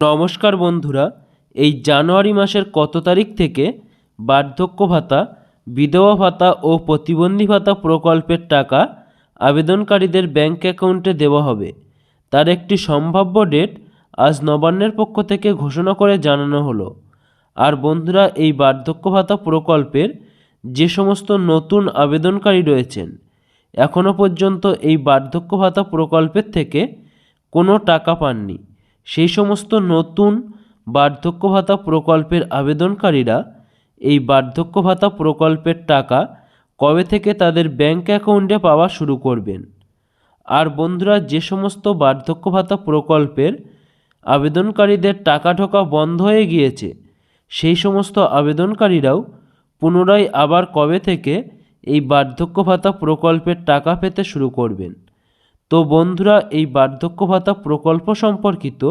নমস্কার বন্ধুরা, এই জানুয়ারি মাসের কত তারিখ থেকে বার্ধক্য ভাতা, বিধবা ভাতা ও প্রতিবন্ধী ভাতা প্রকল্পের টাকা আবেদনকারীদের ব্যাংক অ্যাকাউন্টে দেওয়া হবে। তার একটি সম্ভাব্য ডেট আজ নবান্নের পক্ষ থেকে ঘোষণা করে জানানো হলো। আর বন্ধুরা, এই বার্ধক্য ভাতা প্রকল্পের যে সমস্ত নতুন আবেদনকারী রয়েছেন এখনও পর্যন্ত এই বার্ধক্য ভাতা প্রকল্পের থেকে কোনো টাকা পাননি। সেই সমস্ত নতুন বার্ধক্য ভাতা প্রকল্পের আবেদনকারীরা এই বার্ধক্য ভাতা প্রকল্পের টাকা কবে থেকে তাদের ব্যাংক অ্যাকাউন্টে পাওয়া শুরু করবেন? আর বন্ধুরা, যে সমস্ত বার্ধক্য ভাতা প্রকল্পের আবেদনকারীদের টাকা ঢোকা বন্ধ হয়ে গিয়েছে, সেই সমস্ত আবেদনকারীরাও পুনরায় আবার কবে থেকে এই বার্ধক্য ভাতা প্রকল্পের টাকা পেতে শুরু করবেন? তো বন্ধুরা, এই বার্ধক্য ভাতা প্রকল্প সম্পর্কিত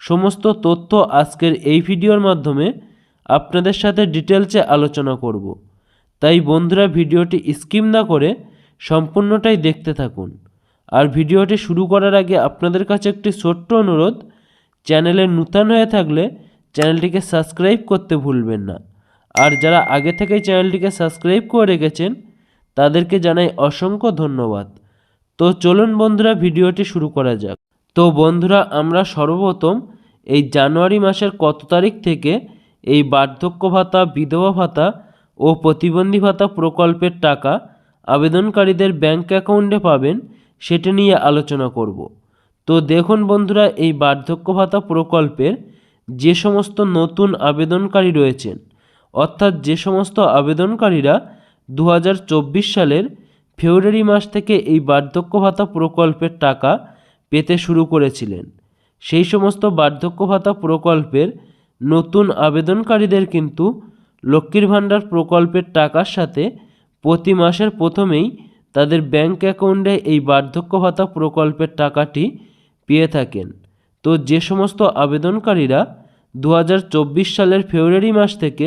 সমস্ত তথ্য আজকের এই ভিডিওর মাধ্যমে আপনাদের সাথে ডিটেলসে আলোচনা করব। তাই বন্ধুরা, ভিডিওটি স্কিম না করে সম্পূর্ণটাই দেখতে থাকুন। আর ভিডিওটি শুরু করার আগে আপনাদের কাছে একটি ছোট্ট অনুরোধ, চ্যানেলে নূতন হয়ে থাকলে চ্যানেলটিকে সাবস্ক্রাইব করতে ভুলবেন না। আর যারা আগে থেকেই চ্যানেলটিকে সাবস্ক্রাইব করে রেখেছেন, তাদেরকে জানাই অসংখ্য ধন্যবাদ। তো চলুন বন্ধুরা, ভিডিওটি শুরু করা যাক। তো বন্ধুরা, আমরা সর্বপ্রথম এই জানুয়ারি মাসের কত তারিখ থেকে এই বার্ধক্য ভাতা, বিধবা ভাতা ও প্রতিবন্ধী ভাতা প্রকল্পের টাকা আবেদনকারীদের ব্যাংক অ্যাকাউন্টে পাবেন সেটা নিয়ে আলোচনা করব। তো দেখুন বন্ধুরা, এই বার্ধক্য ভাতা প্রকল্পের যে সমস্ত নতুন আবেদনকারী রয়েছেন, অর্থাৎ যে সমস্ত আবেদনকারীরা দু হাজার চব্বিশ সালের ফেব্রুয়ারি মাস থেকে এই বার্ধক্য ভাতা প্রকল্পের টাকা পেতে শুরু করেছিলেন। সেই সমস্ত বার্ধক্য ভাতা প্রকল্পের নতুন আবেদনকারীদের কিন্তু লক্ষ্মীর ভাণ্ডার প্রকল্পের টাকার সাথে প্রতি মাসের প্রথমেই তাদের ব্যাংক অ্যাকাউন্টে এই বার্ধক্য ভাতা প্রকল্পের টাকাটি পেয়ে থাকেন। তো যে সমস্ত আবেদনকারীরা দু হাজার চব্বিশ সালের ফেব্রুয়ারি মাস থেকে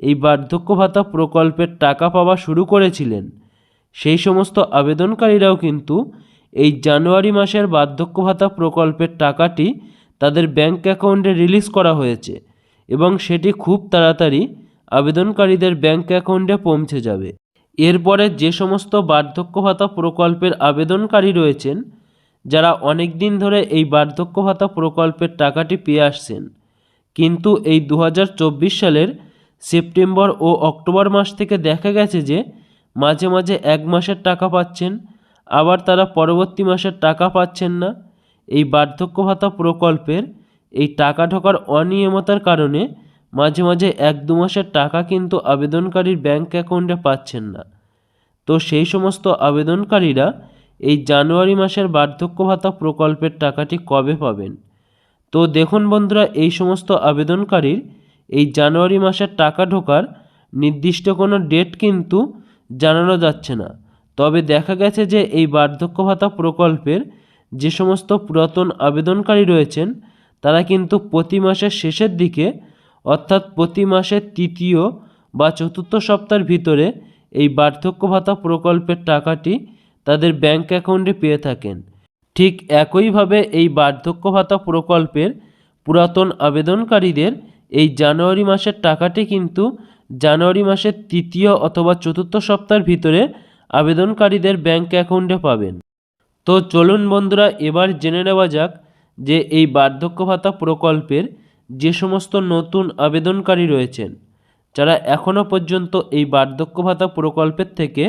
এই বার্ধক্য ভাতা প্রকল্পের টাকা পাওয়া শুরু করেছিলেন সেই সমস্ত আবেদনকারীরাও কিন্তু এই জানুয়ারি মাসের বার্ধক্য ভাতা প্রকল্পের টাকাটি তাদের ব্যাংক অ্যাকাউন্টে রিলিজ করা হয়েছে এবং সেটি খুব তাড়াতাড়ি আবেদনকারীদের ব্যাংক অ্যাকাউন্টে পৌঁছে যাবে। এরপরে যে সমস্ত বার্ধক্য ভাতা প্রকল্পের আবেদনকারী রয়েছেন, যারা অনেক দিন ধরে এই বার্ধক্য ভাতা প্রকল্পের টাকাটি পেয়ে আসছেন, কিন্তু এই দু হাজার চব্বিশ সালের সেপ্টেম্বর ও অক্টোবর মাস থেকে দেখা গেছে যে মাঝে মাঝে এক মাসের টাকা পাচ্ছেন, আবার তারা পরবর্তী মাসের টাকা পাচ্ছেন না। এই বার্ধক্য ভাতা প্রকল্পের এই টাকা ঢোকার অনিয়মতার কারণে মাঝে মাঝে এক দু মাসের টাকা কিন্তু আবেদনকারীর ব্যাংক অ্যাকাউন্টে পাচ্ছেন না। তো সেই সমস্ত আবেদনকারীরা এই জানুয়ারি মাসের বার্ধক্য ভাতা প্রকল্পের টাকাটি কবে পাবেন? তো দেখুন বন্ধুরা, এই সমস্ত আবেদনকারীর এই জানুয়ারি মাসের টাকা ঢোকার নির্দিষ্ট কোনো ডেট কিন্তু জানানো যাচ্ছে না। তবে দেখা গেছে যে এই বার্ধক্য ভাতা প্রকল্পের যে সমস্ত পুরাতন আবেদনকারী রয়েছেন, তারা কিন্তু প্রতি মাসের শেষের দিকে, অর্থাৎ প্রতি মাসের তৃতীয় বা চতুর্থ সপ্তাহের ভিতরে এই বার্ধক্য ভাতা প্রকল্পের টাকাটি তাদের ব্যাংক অ্যাকাউন্টে পেয়ে থাকেন। ঠিক একইভাবে এই বার্ধক্য ভাতা প্রকল্পের পুরাতন আবেদনকারীদের এই জানুয়ারি মাসের টাকাটি কিন্তু জানুয়ারি মাসের তৃতীয় অথবা চতুর্থ সপ্তাহের ভিতরে আবেদনকারীদের ব্যাংক অ্যাকাউন্টে পাবেন। তো চলুন বন্ধুরা, এবার জেনে নেওয়া যাক যে এই বার্ধক্য ভাতা প্রকল্পের যে সমস্ত নতুন আবেদনকারী রয়েছেন, যারা এখনও পর্যন্ত এই বার্ধক্য ভাতা প্রকল্পের থেকে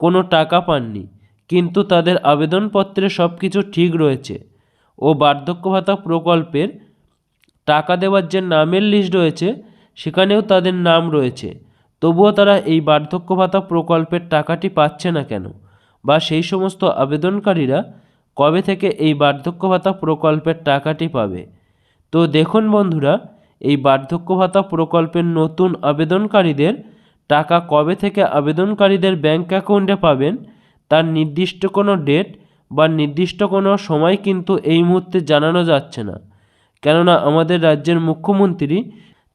কোনো টাকা পাননি, কিন্তু তাদের আবেদনপত্রে সব কিছু ঠিক রয়েছে ও বার্ধক্য ভাতা প্রকল্পের টাকা দেওয়ার যে নামের লিস্ট রয়েছে সেখানেও তাদের নাম রয়েছে। তবুও তারা এই বার্ধক্য ভাতা প্রকল্পের টাকাটি পাচ্ছে না কেন? বা সেই সমস্ত আবেদনকারীরা কবে থেকে এই বার্ধক্য ভাতা প্রকল্পের টাকাটি পাবে? তো দেখুন বন্ধুরা, এই বার্ধক্য ভাতা প্রকল্পের নতুন আবেদনকারীদের টাকা কবে থেকে আবেদনকারীদের ব্যাংক অ্যাকাউন্টে পাবেন, তার নির্দিষ্ট কোনো ডেট বা নির্দিষ্ট কোনো সময় কিন্তু এই মুহূর্তে জানানো যাচ্ছে না। কেননা আমাদের রাজ্যের মুখ্যমন্ত্রী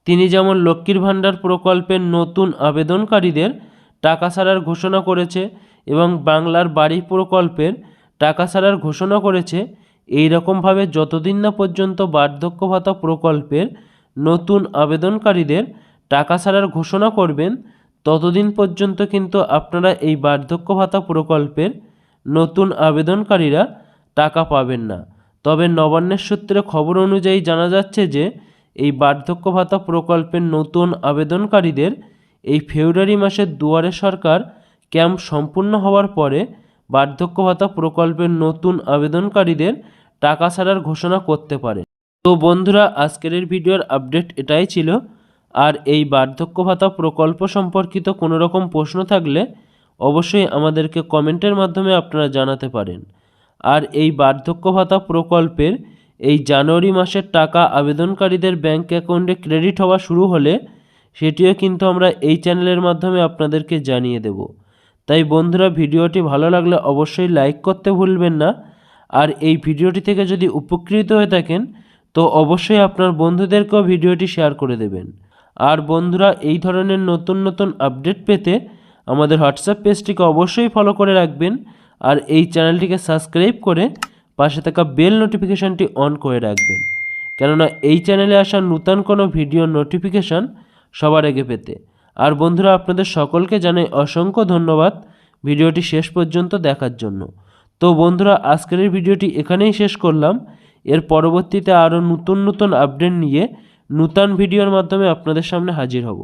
তিনি যেমন লক্ষ্মীর ভাণ্ডার প্রকল্পের নতুন আবেদনকারীদের টাকা ছাড়ার ঘোষণা করেছে এবং বাংলার বাড়ি প্রকল্পের টাকা ছাড়ার ঘোষণা করেছে, এই রকমভাবে যতদিন না পর্যন্ত বার্ধক্য ভাতা প্রকল্পের নতুন আবেদনকারীদের টাকা ছাড়ার ঘোষণা করবেন, ততদিন পর্যন্ত কিন্তু আপনারা এই বার্ধক্য ভাতা প্রকল্পের নতুন আবেদনকারীরা টাকা পাবেন না। তবে নবান্নের সূত্রে খবর অনুযায়ী জানা যাচ্ছে যে এই বার্ধক্য ভাতা প্রকল্পের নতুন আবেদনকারীদের এই ফেব্রুয়ারি মাসের দুয়ারে সরকার ক্যাম্প সম্পূর্ণ হওয়ার পরে বার্ধক্য ভাতা প্রকল্পের নতুন আবেদনকারীদের টাকা ছাড়ার ঘোষণা করতে পারে। তো বন্ধুরা, আজকের ভিডিওর আপডেট এটাই ছিল। আর এই বার্ধক্য ভাতা প্রকল্প সম্পর্কিত কোনো রকম প্রশ্ন থাকলে অবশ্যই আমাদেরকে কমেন্টের মাধ্যমে আপনারা জানাতে পারেন। আর এই বার্ধক্য ভাতা প্রকল্পের এই জানুয়ারি মাসের টাকা আবেদনকারীদের ব্যাংক অ্যাকাউন্টে ক্রেডিট হওয়া শুরু হলে সেটিও কিন্তু আমরা এই চ্যানেলের মাধ্যমে আপনাদেরকে জানিয়ে দেব। তাই বন্ধুরা, ভিডিওটি ভালো লাগলে অবশ্যই লাইক করতে ভুলবেন না। আর এই ভিডিওটি থেকে যদি উপকৃত হয়ে থাকেন, তো অবশ্যই আপনার বন্ধুদেরকেও ভিডিওটি শেয়ার করে দেবেন। আর বন্ধুরা, এই ধরনের নতুন নতুন আপডেট পেতে আমাদের হোয়াটসঅ্যাপ পেজটিকে অবশ্যই ফলো করে রাখবেন। আর এই চ্যানেলটিকে সাবস্ক্রাইব করে পাশে থাকা বেল নোটিফিকেশানটি অন করে রাখবেন। কেননা এই চ্যানেলে আসা নূতন কোনো ভিডিও নোটিফিকেশান সবার আগে পেতে। আর বন্ধুরা, আপনাদের সকলকে জানাই অসংখ্য ধন্যবাদ ভিডিওটি শেষ পর্যন্ত দেখার জন্য। তো বন্ধুরা, আজকের এই ভিডিওটি এখানেই শেষ করলাম। এর পরবর্তীতে আরও নতুন নতুন আপডেট নিয়ে নূতন ভিডিওর মাধ্যমে আপনাদের সামনে হাজির হব।